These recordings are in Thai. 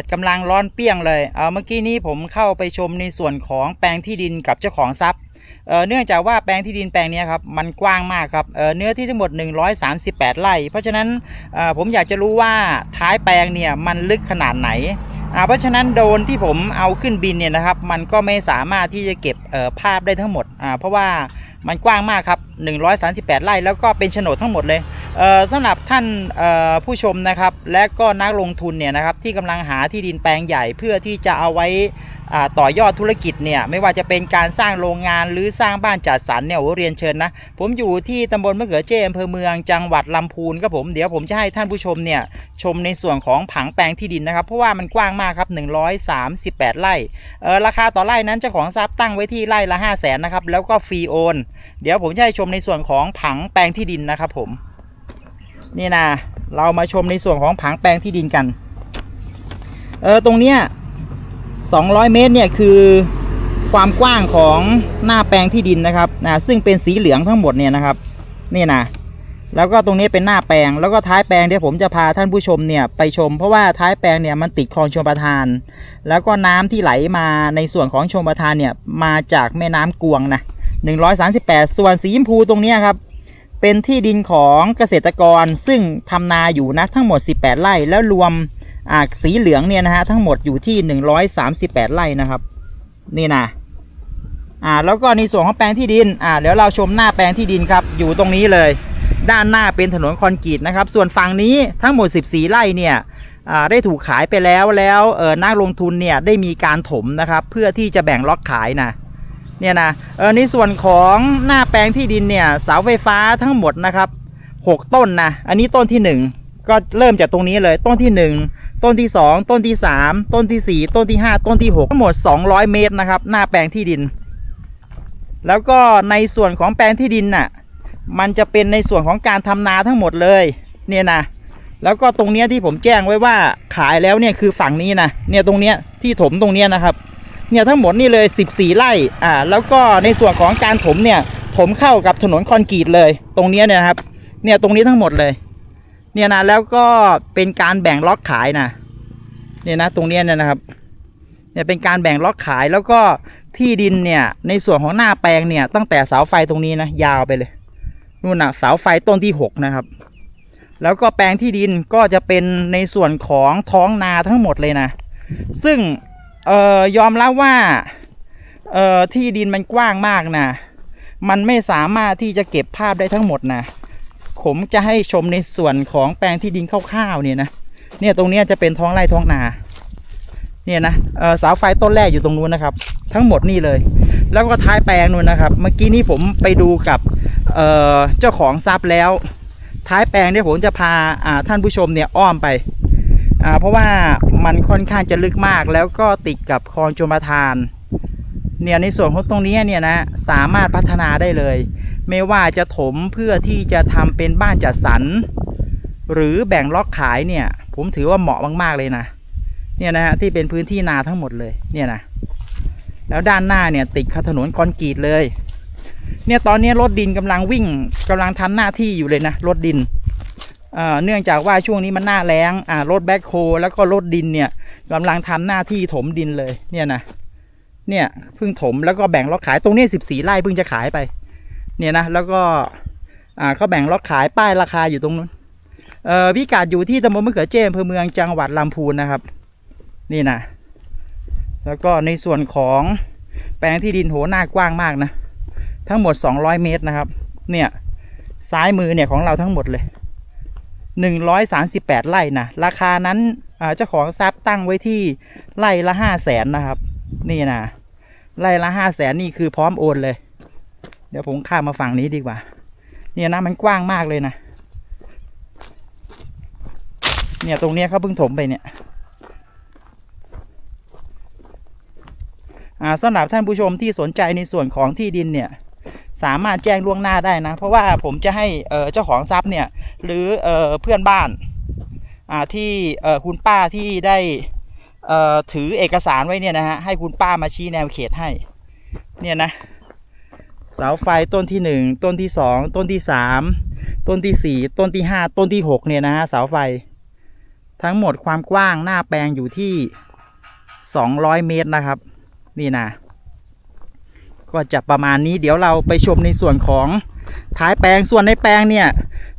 ดกำลังร้อนเปี้ยงเลยเออเมื่อกี้นี้ผมเข้าไปชมในส่วนของแปลงที่ดินกับเจ้าของทรัพย์เออเนื่องจากว่าแปลงที่ดินแปลงนี้ครับมันกว้างมากครับเออเนื้อที่ทั้งหมด 138 ไร่ เพราะฉะนั้นเออผมอยากจะรู้ว่าท้ายแปลงเนี่ยมันลึกขนาดไหนอ่าเพราะฉะนั้นโดรนที่ผมเอาขึ้นบินเนี่ยนะครับมันก็ไม่สามารถที่จะเก็บเอ่อภาพได้ทั้งหมดอ่าเพราะว่า มันกว้างมากครับ 138 ไร่แล้วก็เป็นโฉนดทั้งหมดเลยเอ่อสำหรับท่านผู้ชมนะครับ และก็นักลงทุนเนี่ยนะครับที่กำลังหาที่ดินแปลงใหญ่เพื่อที่จะเอาไว้ ต่อยอดธุรกิจเนี่ยไม่ว่าจะเป็นการสร้างโรงงานหรือสร้างบ้านจัดสรรเนี่ยโอ้เรียนเชิญนะ ผมอยู่ที่ตำบลมะเขือเจอำเภอเมืองจังหวัดลำพูนครับผมเดี๋ยวผมจะให้ท่านผู้ชมเนี่ยชมในส่วนของผังแปลงที่ดินนะครับ เพราะว่ามันกว้างมากครับ 138 ไร่เออราคาต่อไร่นั้นเจ้าของทรัพย์ตั้งไว้ที่ไร่ละ5 0 0แสนนะครับแล้วก็ฟรีโอนเดี๋ยวผมจะให้ชมในส่วนของผังแปลงที่ดินนะครับผมนี่นะเรามาชมในส่วนของผังแปลงที่ดินกันเออตรงเนี้ย 200 เมตรเนี่ยคือความกว้างของหน้าแปลงที่ดินนะครับนะซึ่งเป็นสีเหลืองทั้งหมดเนี่ยนะครับนี่นะแล้วก็ตรงนี้เป็นหน้าแปลงแล้วก็ท้ายแปลงเดี๋ยวผมจะพาท่านผู้ชมเนี่ยไปชม เพราะว่าท้ายแปลงเนี่ยมันติดคลองชลประทาน แล้วก็น้ำที่ไหลมาในส่วนของชลประทานเนี่ยมาจากแม่น้ำกวงนะ138 ส่วนสีชมพูตรงนี้ครับเป็นที่ดินของเกษตรกรซึ่งทำนาอยู่นะทั้งหมด 18 ไร่แล้วรวม อ่าสีเหลืองเนี่ยนะฮะทั้งหมดอยู่ที่138ไร่นะครับ นี่นะอ่าแล้วก็ในส่วนของแปลงที่ดินอ่าเดี๋ยวเราชมหน้าแปลงที่ดินครับ อยู่ตรงนี้เลย ด้านหน้าเป็นถนนคอนกรีตนะครับ ส่วนฝั่งนี้ทั้งหมด 14 ไร่เนี่ยอ่าได้ถูกขายไปแล้วแล้วเออนักลงทุนเนี่ยได้มีการถมนะครับ เพื่อที่จะแบ่งล็อกขายนะเนี่ยนะเออในส่วนของหน้าแปลงที่ดินเนี่ยเสาไฟฟ้าทั้งหมดนะครับหกต้นนะอันนี้ต้นที่หนึ่ง ก็เริ่มจากตรงนี้เลยต้นที่หนึ่งต้นที่สองต้นที่สามต้นที่สี่ต้นที่ห้าต้นที่หกทั้งหมด 200 เมตรนะครับ หน้าแปลงที่ดิน แล้วก็ในส่วนของแปลงที่ดินน่ะมันจะเป็นในส่วนของการทำนาทั้งหมดเลยเนี่ยนะแล้วก็ตรงเนี้ยที่ผมแจ้งไว้ว่าขายแล้วเนี่ยคือฝั่งนี้นะเนี่ยตรงเนี้ยที่ถมตรงเนี้ยนะครับเนี่ยทั้งหมดนี่เลย 14 ไร่อ่าแล้วก็ในส่วนของการถมเนี่ยถมเข้ากับถนนคอนกรีตเลย ตรงเนี้ยเนี่ยนะครับเนี่ยตรงนี้ทั้งหมดเลย เนี่ยนะแล้วก็เป็นการแบ่งล็อกขายนะเนี่ยนะตรงเนี้ยเนี่ยนะครับเนี่ยเป็นการแบ่งล็อกขายแล้วก็ที่ดินเนี่ยในส่วนของหน้าแปลงเนี่ยตั้งแต่เสาไฟตรงนี้นะยาวไปเลยนู่นนะเสาไฟต้นที่หกนะครับ แล้วก็แปลงที่ดินก็จะเป็นในส่วนของท้องนาทั้งหมดเลยนะ ซึ่งเอ่อยอมรับว่าเอ่อที่ดินมันกว้างมากนะมันไม่สามารถที่จะเก็บภาพได้ทั้งหมดนะ ผมจะให้ชมในส่วนของแปลงที่ดินคร่าวๆเนี่ยนะเนี่ยตรงนี้จะเป็นท้องไร่ท้องนาเนี่ยนะเสาไฟต้นแรกอยู่ตรงนู้นนะครับ ทั้งหมดนี่เลย แล้วก็ท้ายแปลงนู้นนะครับ เมื่อกี้นี้ผมไปดูกับเเจ้าของทรัพย์แล้ว ท้ายแปลงเนี่ยผมจะพาาท่านผู้ชมเนี่ยอ้อมไป เพราะว่ามันค่อนข้างจะลึกมาก แล้วก็ติดกับคลองชลประทานเนี่ยในส่วนของตรงนี้เนี่ยนะสามารถพัฒนาได้เลย ไม่ว่าจะถมเพื่อที่จะทำเป็นบ้านจัดสรร หรือแบ่งล็อกขายเนี่ย ผมถือว่าเหมาะมาก ๆ เลยนะ เนี่ยนะฮะที่เป็นพื้นที่นาทั้งหมดเลย เนี่ยนะ แล้วด้านหน้าเนี่ยติดถนนคอนกรีตเลย เนี่ยตอนนี้รถดินกำลังวิ่งกำลังทำหน้าที่อยู่เลยนะรถดินเอ่อเนื่องจากว่าช่วงนี้มันหน้าแล้งอ่ารถแบ็คโฮแล้วก็รถดินเนี่ยกำลังทำหน้าที่ถมดินเลย เนี่ยนะ เนี่ยเพิ่งถมแล้วก็แบ่งล็อกขายตรงนี้สิบสี่ไร่เพิ่งจะขายไป เนี่ยนะแล้วก็อ่าเขาแบ่งล็อกขายป้ายราคาอยู่ตรงนู้นเอ่อพิกัดอยู่ที่ตำบลมะเขือเจมอำเภอเมืองจังหวัดลำพูนนะครับ นี่นะแล้วก็ในส่วนของแปลงที่ดินโหหน้ากว้างมากนะ ทั้งหมด 200 เมตรนะครับ เนี่ยซ้ายมือเนี่ยของเราทั้งหมดเลยหนึ่งร้อยสามสิบแปดไร่นะราคานั้นเจ้าของทรัพย์ตั้งไว้ที่ไร่ละห้าแสนนะครับ นี่นะไร่ละห้าแสนนี่คือพร้อมโอนเลย เดี๋ยวผมข้ามมาฝั่งนี้ดีกว่า เนี่ยนะมันกว้างมากเลยนะ เนี่ยตรงเนี้ยเขาเพิ่งถมไปเนี่ย อ่าสำหรับท่านผู้ชมที่สนใจในส่วนของที่ดินเนี่ยสามารถแจ้งล่วงหน้าได้นะ เพราะว่าผมจะให้เจ้าของทรัพย์เนี่ยหรือเอเพื่อนบ้านาที่คุณป้าที่ได้ถือเอกสารไว้เนี่ยนะฮะให้คุณป้ามาชี้แนวเขตให้เนี่ยนะ เสาไฟต้นที่หนึ่งต้นที่สองต้นที่สามต้นที่สี่ต้นที่ห้าต้นที่หกเนี่ยนะฮะเสาไฟ ทั้งหมดความกว้างหน้าแปลงอยู่ที่ 200 เมตรนะครับ นี่นะก็จะประมาณนี้เดี๋ยวเราไปชมในส่วนของท้ายแปลงส่วนในแปลงเนี่ย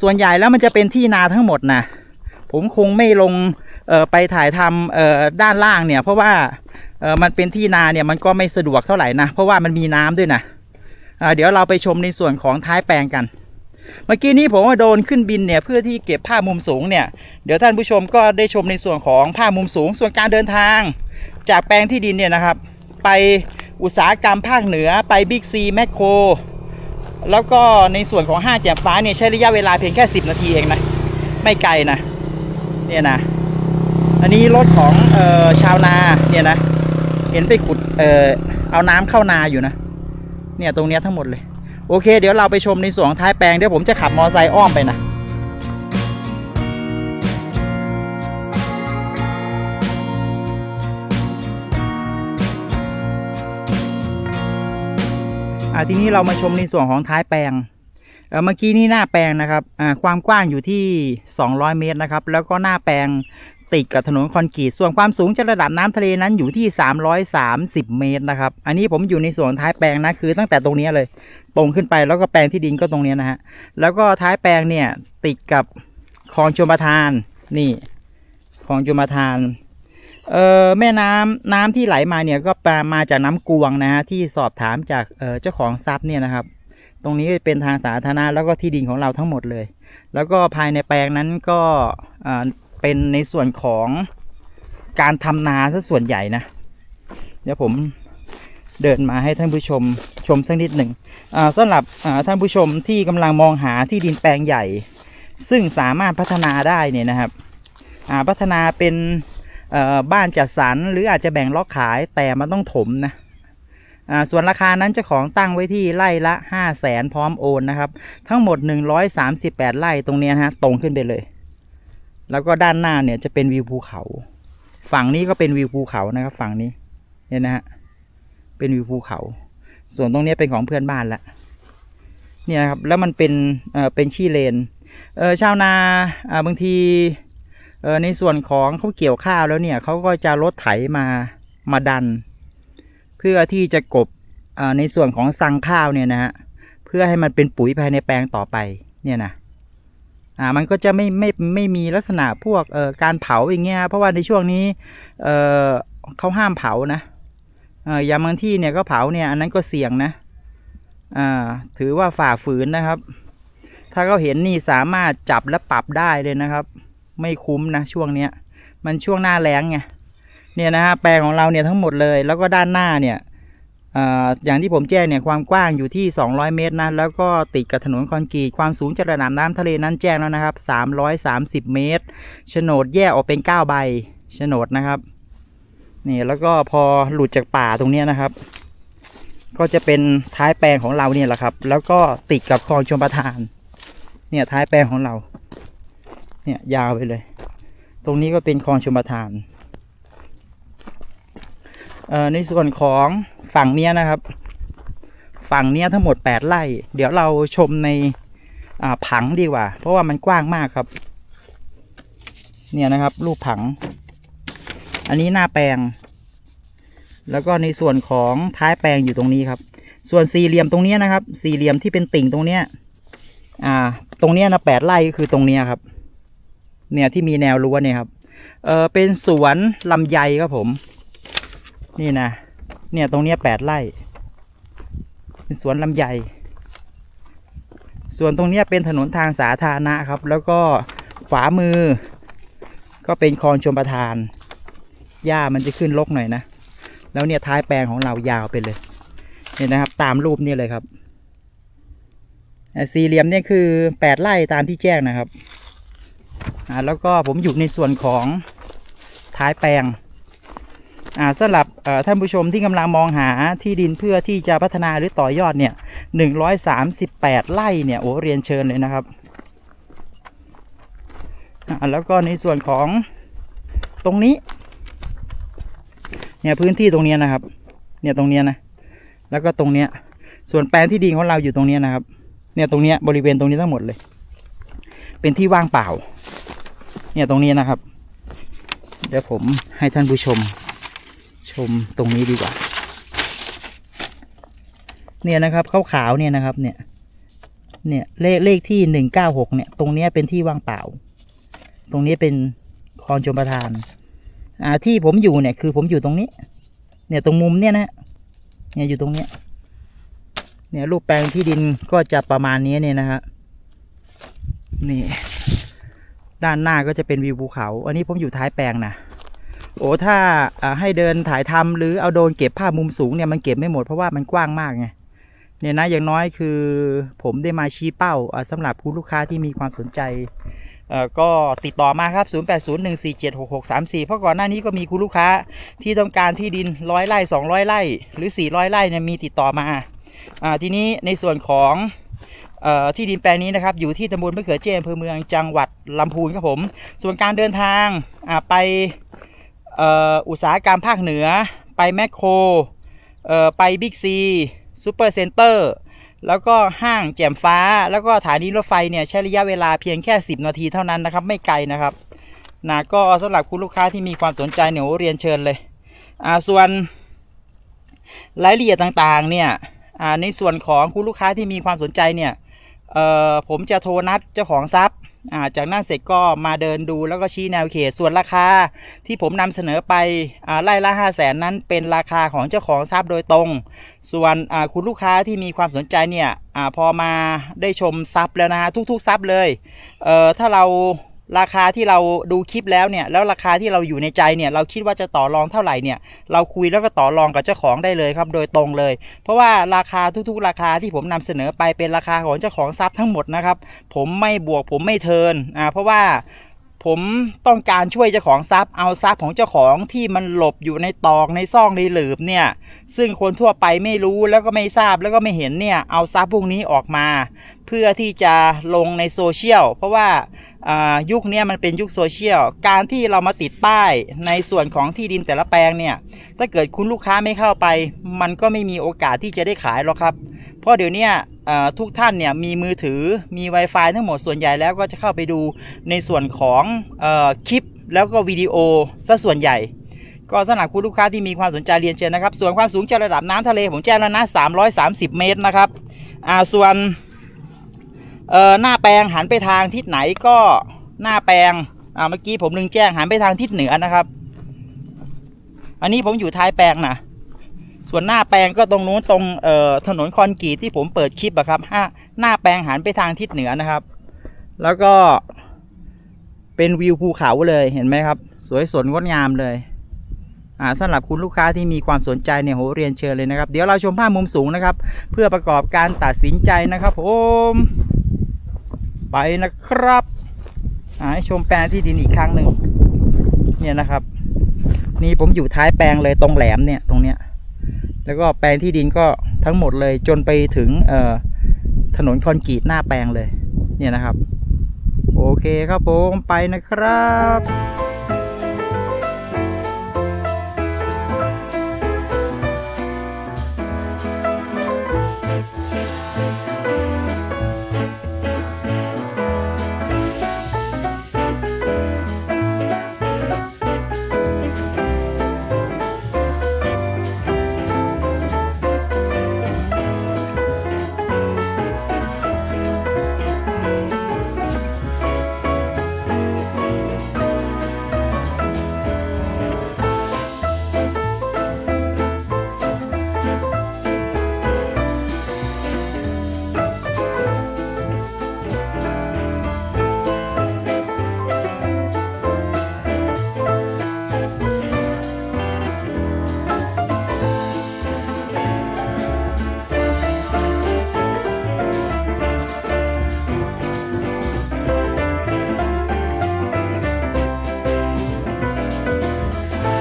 ส่วนใหญ่แล้วมันจะเป็นที่นาทั้งหมดนะผมคงไม่ลงไปถ่ายทำด้านล่างเนี่ย เพราะว่ามันเป็นที่นาเนี่ยมันก็ไม่สะดวกเท่าไหร่นะเพราะว่ามันมีน้ำด้วยนะ เดี๋ยวเราไปชมในส่วนของท้ายแปลงกัน เมื่อกี้นี้ผมว่าโดนขึ้นบินเนี่ยเพื่อที่เก็บภาพมุมสูงเนี่ยเดี๋ยวท่านผู้ชมก็ได้ชมในส่วนของภาพมุมสูง ส่วนการเดินทาง จากแปลงที่ดินเนี่ยนะครับ ไปอุตสาหกรรมภาคเหนือไปบิ๊กซีแมคโครแล้วก็ในส่วนของห้างแจ่มฟ้าเนี่ยใช้ระยะเวลาเพียงแค่ 10 นาทีเองนะไม่ไกลนะเนี่ยนะอันนี้รถของออชาวนาเนี่ยนะเห็นไปขุดเออเอาน้ำเข้านาอยู่นะ เนี่ยตรงเนี้ยทั้งหมดเลย โอเค เดี๋ยวเราไปชมในส่วนของท้ายแปลงเดี๋ยวผมจะขับมอไซค์อ้อมไปนะอ่าทีนี้เรามาชมในส่วนของท้ายแปลงเอ่อเมื่อกี้นี่หน้าแปลงนะครับอ่าความกว้างอยู่ที่ 200 เมตรนะครับ แล้วก็หน้าแปลง ติดกับถนนคอนกรีตส่วนความสูงจากระดับน้ำทะเลนั้นอยู่ที่ 330 เมตรนะครับ อันนี้ผมอยู่ในส่วนท้ายแปลงนะคือตั้งแต่ตรงนี้เลย ตรงขึ้นไปแล้วก็แปลงที่ดินก็ตรงนี้นะฮะแล้วก็ท้ายแปลงเนี่ยติดกับคลองชลประทานนี่คลองชลประทานเอ่อแม่น้ำน้ำที่ไหลมาเนี่ยก็มาจากน้ำกวงนะฮะที่สอบถามจากเอ่อเจ้าของทรัพย์เนี่ยนะครับ ตรงนี้เป็นทางสาธารณะแล้วก็ที่ดินของเราทั้งหมดเลย แล้วก็ภายในแปลงนั้นก็ เป็นในส่วนของการทำนาซะส่วนใหญ่นะ เดี๋ยวผมเดินมาให้ท่านผู้ชมชมสักนิดหนึ่งอ่าสำหรับท่านผู้ชมที่กำลังมองหาที่ดินแปลงใหญ่ ซึ่งสามารถพัฒนาได้เนี่ยนะครับพัฒนาเป็นบ้านจัดสรรหรืออาจจะแบ่งล็อกขายแต่มันต้องถมนะส่วนราคานั้นเจ้าของตั้งไว้ที่ไร่ละ 5 0 0แสนพร้อมโอนนะครับ ทั้งหมด 138 ไร่ตรงนี้ยฮะตรงขึ้นไปเลย แล้วก็ด้านหน้าเนี่ยจะเป็นวิวภูเขา ฝั่งนี้ก็เป็นวิวภูเขานะครับ ฝั่งนี้เนี่ยนะฮะเป็นวิวภูเขา ส่วนตรงนี้เป็นของเพื่อนบ้านละเนี่ยครับแล้วมันเป็นเอ่อเป็นขี้เลนเออชาวนาอ่าบางทีเออในส่วนของเขาเกี่ยวข้าวแล้วเนี่ยเขาก็จะรถไถมามาดัน เพื่อที่จะกบอ่าในส่วนของสังข้าวเนี่ยนะฮะเพื่อให้มันเป็นปุ๋ยภายในแปลงต่อไปเนี่ยนะ อ่ามันก็จะไม่ไม่ไม่มีลักษณะพวกเอ่อการเผาอย่างเงี้ยเพราะว่าในช่วงนี้เอ่อเขาห้ามเผานะเอ่ออย่างบางที่เนี่ยก็เผาเนี่ยอันนั้นก็เสี่ยงนะอ่าถือว่าฝ่าฝืนนะครับ ถ้าเขาเห็นนี่สามารถจับและปรับได้เลยนะครับ ไม่คุ้มนะช่วงเนี้ยมันช่วงหน้าแล้งไงเนี่ยนะฮะแปลงของเราเนี่ยทั้งหมดเลยแล้วก็ด้านหน้าเนี่ย อย่างที่ผมแจ้งเนี่ยความกว้างอยู่ที่ 200 เมตรนะแล้วก็ติดกับถนนคอนกรีตความสูงจากระดับน้ำทะเลนั้นแจ้งแล้วนะครับ 330 เมตรโฉนดแยกออกเป็น 9 ใบโฉนดนะครับนี่แล้วก็พอหลุดจากป่าตรงนี้นะครับ ก็จะเป็นท้ายแปลงของเราเนี่ยแหละครับ แล้วก็ติดกับคลองชลประทาน เนี่ยท้ายแปลงของเรา เนี่ยยาวไปเลย ตรงนี้ก็เป็นคลองชมประทานในส่วนของ ฝั่งเนี้ยนะครับ ฝั่งเนี้ยทั้งหมด8ไร่ เดี๋ยวเราชมในอ่าผังดีกว่า เพราะว่ามันกว้างมากครับ เนี่ยนะครับรูปผัง อันนี้หน้าแปลง แล้วก็ในส่วนของท้ายแปลงอยู่ตรงนี้ครับ ส่วนสี่เหลี่ยมตรงเนี้ยนะครับ สี่เหลี่ยมที่เป็นติ่งตรงเนี้ยอ่า ตรงเนี้ยนะแปดไร่ก็คือตรงเนี้ยครับ เนี่ยที่มีแนวรั้วเนี่ยครับ เออเป็นสวนลำไยครับผม นี่นะ เนี่ยตรงเนี้ยแปดไร่เป็นสวนลำไยส่วนตรงเนี้ยเป็นถนนทางสาธารณะครับ แล้วก็ขวามือ ก็เป็นคลองชมประทาน หญ้ามันจะขึ้นลกหน่อยนะ แล้วเนี่ยท้ายแปลงของเรายาวไปเลยเนี่ยนะครับ ตามรูปนี่เลยครับสี่เหลี่ยมเนี่ยคือแปดไร่ตามที่แจ้งนะครับ แล้วก็ผมอยู่ในส่วนของท้ายแปลง สำหรับท่านผู้ชมที่กำลังมองหาที่ดินเพื่อที่จะพัฒนาหรือต่อยอดเนี่ยหนึ่งร้อยสามสิบแปดไร่เนี่ยโอ้เรียนเชิญเลยนะครับแล้วก็ในส่วนของตรงนี้เนี่ยพื้นที่ตรงนี้นะครับ เนี่ยตรงนี้นะ แล้วก็ตรงเนี้ย ส่วนแปลงที่ดินของเราอยู่ตรงนี้นะครับ เนี่ยตรงเนี้ยบริเวณตรงนี้ทั้งหมดเลย เป็นที่ว่างเปล่า เนี่ยตรงนี้นะครับ เดี๋ยวผมให้ท่านผู้ชม ชมตรงนี้ดีกว่า เนี่ยนะครับขาวๆเนี่ยนะครับ เนี่ย เนี่ยเลขเลขที่หนึ่งเก้าหกเนี่ย ตรงนี้เป็นที่ว่างเปล่า ตรงนี้เป็นคลองชมประทาน อ่าที่ผมอยู่เนี่ยคือผมอยู่ตรงนี้ เนี่ยตรงมุมเนี่ยนะ เนี่ยอยู่ตรงเนี้ย เนี่ยรูปแปลงที่ดินก็จะประมาณนี้เนี่ยนะฮะ นี่ ด้านหน้าก็จะเป็นวิวภูเขา อันนี้ผมอยู่ท้ายแปลงนะ โอ้ถ้าให้เดินถ่ายทำหรือเอาโดนเก็บภาพมุมสูงเนี่ยมันเก็บไม่หมดเพราะว่ามันกว้างมากไงเนี่ยนะอย่างน้อยคือผมได้มาชี้เป้าอ่าสำหรับผู้ลูกค้าที่มีความสนใจก็ติดต่อมาครับ 0801476634 เพราะก่อนหน้านี้ก็มีคุณลูกค้าที่ต้องการที่ดินร้อยไร่200 ไร่ หรือ 400 ไร่เนี่ยมีติดต่อมาอทีนี้ในส่วนของออที่ดินแปลงนี้นะครับ อยู่ที่ตำบลมะเขือเจมอำเภอเมืองจังหวัดลำพูนครับผม ส่วนการเดินทางไป อุตสาหกรรมภาคเหนือ ไปแมคโครไปบิ๊กซีซูเปอร์เซ็นเตอร์แล้วก็ห้างแจ่มฟ้า แล้วก็สถานีรถไฟเนี่ยใช้ระยะเวลาเพียงแค่ 10 นาทีเท่านั้นนะครับ ไม่ไกลนะครับนะก็สำหรับคุณลูกค้าที่มีความสนใจเนี่ยเรียนเชิญเลยอ่าส่วนรายละเอียดต่างๆเนี่ยอ่าในส่วนของคุณลูกค้าที่มีความสนใจเนี่ยเอ่อผมจะโทรนัดเจ้าของทรัพย์ จากนั้นเสร็จก็มาเดินดูแล้วก็ชี้แนวเขตส่วนราคาที่ผมนำเสนอไปอไล่ละห้าแสนนั้นเป็นราคาของเจ้าของทรัพย์โดยตรง ส่วนคุณลูกค้าที่มีความสนใจเนี่ยอพอมาได้ชมซับแล้วนะฮะทุกๆซับเลยเถ้าเรา ราคาที่เราดูคลิปแล้วเนี่ยแล้วราคาที่เราอยู่ในใจเนี่ยเราคิดว่าจะต่อรองเท่าไหร่เนี่ยเราคุยแล้วก็ต่อรองกับเจ้าของได้เลยครับโดยตรงเลย เพราะว่าราคาทุกๆ ราคาที่ผมนำเสนอไปเป็นราคาของเจ้าของทรัพย์ทั้งหมดนะครับผมไม่บวกผมไม่เทินอ่าเพราะว่า ผมต้องการช่วยเจ้าของทรัพย์เอาทรัพย์ของเจ้าของที่มันหลบอยู่ในตอกในซองในหลืบเนี่ย ซึ่งคนทั่วไปไม่รู้แล้วก็ไม่ทราบแล้วก็ไม่เห็นเนี่ยเอาทรัพย์พวกนี้ออกมา เพื่อที่จะลงในโซเชียลเพราะว่าอ่ายุคนี้มันเป็นยุคโซเชียลการที่เรามาติดป้ายในส่วนของที่ดินแต่ละแปลงเนี่ยถ้าเกิดคุณลูกค้าไม่เข้าไป มันก็ไม่มีโอกาสที่จะได้ขายหรอกครับ เพราะเดี๋ยวนี้ ทุกท่านเนี่ยมีมือถือมี Wi-Fi ทั้งหมดส่วนใหญ่แล้วก็จะเข้าไปดูในส่วนของอคลิปแล้วก็วิดีโอซะส่วนใหญ่ ก็สำหรับคุณลูกค้าที่มีความสนใจเรียนเชิญนะครับ ส่วนความสูงจากระดับน้ำทะเลผมแจ้งแล้วนะ 330 เมตรนะครับอ่าส่วนหน้าแปลงหันไปทางทิศไหนก็หน้าแปลงอ่าเมื่อกี้ผมลืมแจ้งหันไปทางทิศเหนือนะครับ อันนี้ผมอยู่ท้ายแปลงนะ ส่วนหน้าแปลงก็ตรงนู้นตรงเอ่อถนนคอนกรีตที่ผมเปิดคลิปอะครับห้าหน้าแปลงหันไปทางทิศเหนือนะครับ แล้วก็เป็นวิวภูเขาเลยเห็นไหมครับ สวยสดงดงามเลยอ่าสำหรับคุณลูกค้าที่มีความสนใจเนี่ยโหเรียนเชิญเลยนะครับ เดี๋ยวเราชมภาพมุมสูงนะครับ เพื่อประกอบการตัดสินใจนะครับผมไปนะครับอ่าให้ชมแปลงที่ดินอีกครั้งหนึ่งเนี่ยนะครับ นี่ผมอยู่ท้ายแปลงเลยตรงแหลมเนี่ยตรงเนี้ย แล้วก็แปลงที่ดินก็ทั้งหมดเลยจนไปถึงถนนคอนกรีตหน้าแปลงเลย เนี่ยนะครับ โอเคครับผมไปนะครับ